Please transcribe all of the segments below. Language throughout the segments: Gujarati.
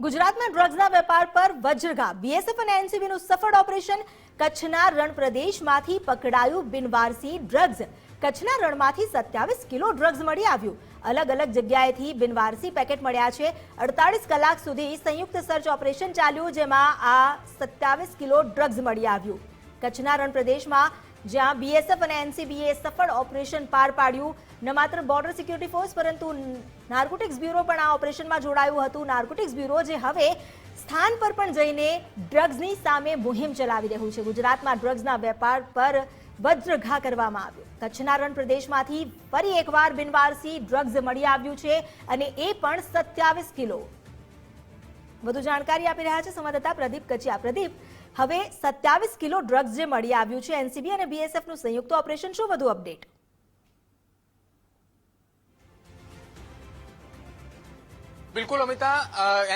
ગુજરાતમાં ડ્રગ્સના વેપાર પર વજ્રઘા બીએસએફ અને એનસીબીનું સફળ ઓપરેશન કચ્છના રણ પ્રદેશમાંથી પકડાયું બિનવારસી ડ્રગ્સ કચ્છના રણમાંથી સત્યાવીસ કિલો ડ્રગ્સ મળી આવ્યું. અલગ અલગ જગ્યાએથી બિનવારસી પેકેટ મળ્યા છે. અડતાલીસ કલાક સુધી સંયુક્ત સર્ચ ઓપરેશન ચાલ્યું, જેમાં આ સત્યાવીસ કિલો ડ્રગ્સ મળી આવ્યું. કચ્છના રણ પ્રદેશમાં જ્યાં બીએસએફ અને એનસીબીએ સફળ ઓપરેશન પાર પાડ્યું. ન માત્ર બોર્ડર સિક્યુરિટી ફોર્સ પરંતુ નાર્કોટિક્સ બ્યુરો પણ આ ઓપરેશનમાં જોડાયું હતું. નાર્કોટિક્સ બ્યુરો જે હવે સ્થાન પર પણ જઈને ડ્રગ્સની સામે મુહિમ ચલાવી રહ્યું છે. ગુજરાતમાં ડ્રગ્સના વેપાર પર વજ્રઘા કરવામાં આવ્યો. કચ્છના રણ પ્રદેશમાંથી ફરી એકવાર બિનવારસી ડ્રગ્સ મળી આવ્યું છે અને એ પણ સત્યાવીસ કિલો. વધુ જાણકારી આપી રહ્યા છે સંવાદદાતા પ્રદીપ કચિયા. પ્રદીપ હવે સત્યાવીસ કિલો ડ્રગ્સ જે મળી આવ્યું છે એનસીબી અને બીએસએફનું સંયુક્ત ઓપરેશન, શું વધુ અપડેટ બિલકુલ અમિતા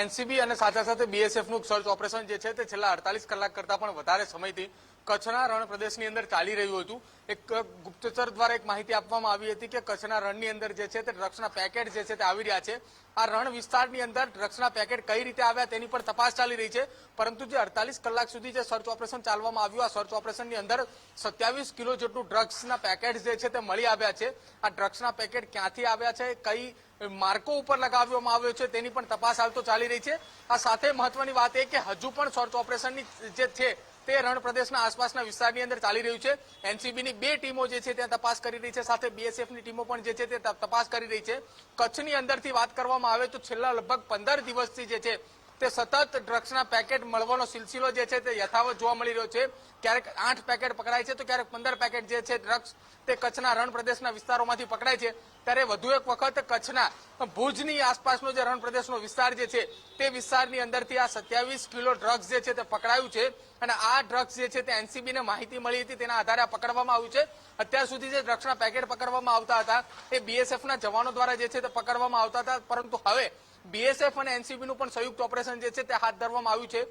એનસીબી અને સાથે સાથે બીએસએફનું સર્ચ ઓપરેશન જે છે તે છેલ્લા અડતાલીસ કલાક કરતા પણ વધારે સમયથી કચ્છના રણ પ્રદેશની અંદર ચાલી રહ્યું હતું. એક ગુપ્તચર દ્વારા એક માહિતી આપવામાં આવી હતી કે કચ્છના રણની અંદર જે છે તે ડ્રગ્સના પેકેટ જે છે તે આવી રહ્યા છે. આ રણ વિસ્તારની અંદર ડ્રગ્સના પેકેટ કઈ રીતે આવ્યા તેની પર તપાસ ચાલી રહી છે. પરંતુ જે અડતાલીસ કલાક સુધી જે સર્ચ ઓપરેશન ચાલવામાં આવ્યું, આ સર્ચ ઓપરેશનની અંદર સત્યાવીસ કિલો જેટલું ડ્રગ્સના પેકેટ જે છે તે મળી આવ્યા છે. આ ડ્રગ્સના પેકેટ ક્યાંથી આવ્યા છે, કઈ માર્કો ઉપર લગાવવામાં આવ્યો છે તેની પણ તપાસ હાલ તો ચાલી રહી છે. આ સાથે મહત્વની વાત એ કે હજુ પણ સર્ચ ઓપરેશનની જે છે તે રણ પ્રદેશના આસપાસના વિસ્તારની અંદર ચાલી રહ્યું છે. એનસીબીની બે ટીમો જે છે ત્યાં તપાસ કરી રહી છે. સાથે બીએસએફની ટીમો પણ જે છે તે તપાસ કરી રહી છે. કચ્છની અંદરથી વાત કરવામાં આવે તો છેલ્લા લગભગ પંદર દિવસથી જે છે તે સતત ડ્રગ્સના પેકેટ મળવાનો સિલસિલો જે છે તે યથાવત જોવા મળી રહ્યો છે. ક્યારેક આઠ પેકેટ પકડાય છે તો ક્યારેક પંદર પેકેટ જે છે ડ્રગ્સ તે કચ્છના રણ પ્રદેશના વિસ્તારોમાંથી પકડાય છે. ત્યારે વધુ એક વખત કચ્છના ભુજની આસપાસનો જે રણ પ્રદેશનો વિસ્તાર જે છે તે વિસ્તારની અંદરથી આ સત્યાવીસ કિલો ડ્રગ્સ જે છે તે પકડાયું છે અને આ ડ્રગ્સ જે છે તે એનસીબીને માહિતી મળી હતી તેના આધારે પકડવામાં આવ્યું છે. અત્યાર સુધી જે ડ્રગ્સના પેકેટ પકડવામાં આવતા હતા એ બીએસએફના જવાનો દ્વારા જે છે તે પકડવામાં આવતા હતા. પરંતુ હવે બીએસએફ અને એનસીબીનું પણ સંયુક્ત ઓપરેશન જે છે તે હાથ ધરવામાં આવ્યું છે.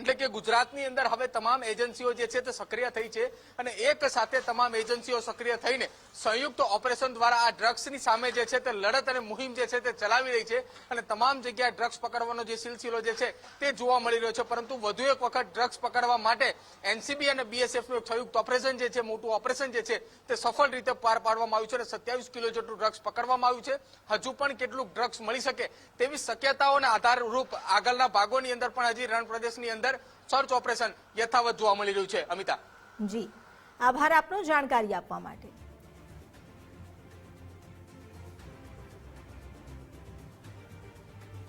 એટલે કે ગુજરાતની અંદર હવે તમામ એજન્સીઓ જે છે તે સક્રિય થઈ છે અને એક સાથે તમામ એજન્સીઓ સક્રિય થઈને સંયુક્ત ઓપરેશન દ્વારા આ ડ્રગ્સની સામે જે છે તે લડત અને મુહિમ જે છે તે ચલાવી રહી છે અને તમામ જગ્યાએ ડ્રગ્સ પકડવાનો જે સિલસિલો જે છે તે જોવા મળી રહ્યો છે. પરંતુ વધુ એક વખત ડ્રગ્સ પકડવા માટે એનસીબી અને બીએસએફનું એક સંયુક્ત ઓપરેશન જે છે, મોટું ઓપરેશન જે છે તે સફળ રીતે પાર પાડવામાં આવ્યું છે અને સત્યાવીસ કિલો જેટલું ડ્રગ્સ પકડવામાં આવ્યું છે. હજુ પણ કેટલું ડ્રગ્સ મળી શકે તેવી શક્યતાઓને આધારરૂપ આગળના ભાગોની અંદર પણ હજી રણ પ્રદેશની અંદર સર્ચ ઓપરેશન યથાવત જોવા મળી રહ્યું છે. અમિતા. જી. આભાર આપનો જાણકારી આપવા માટે.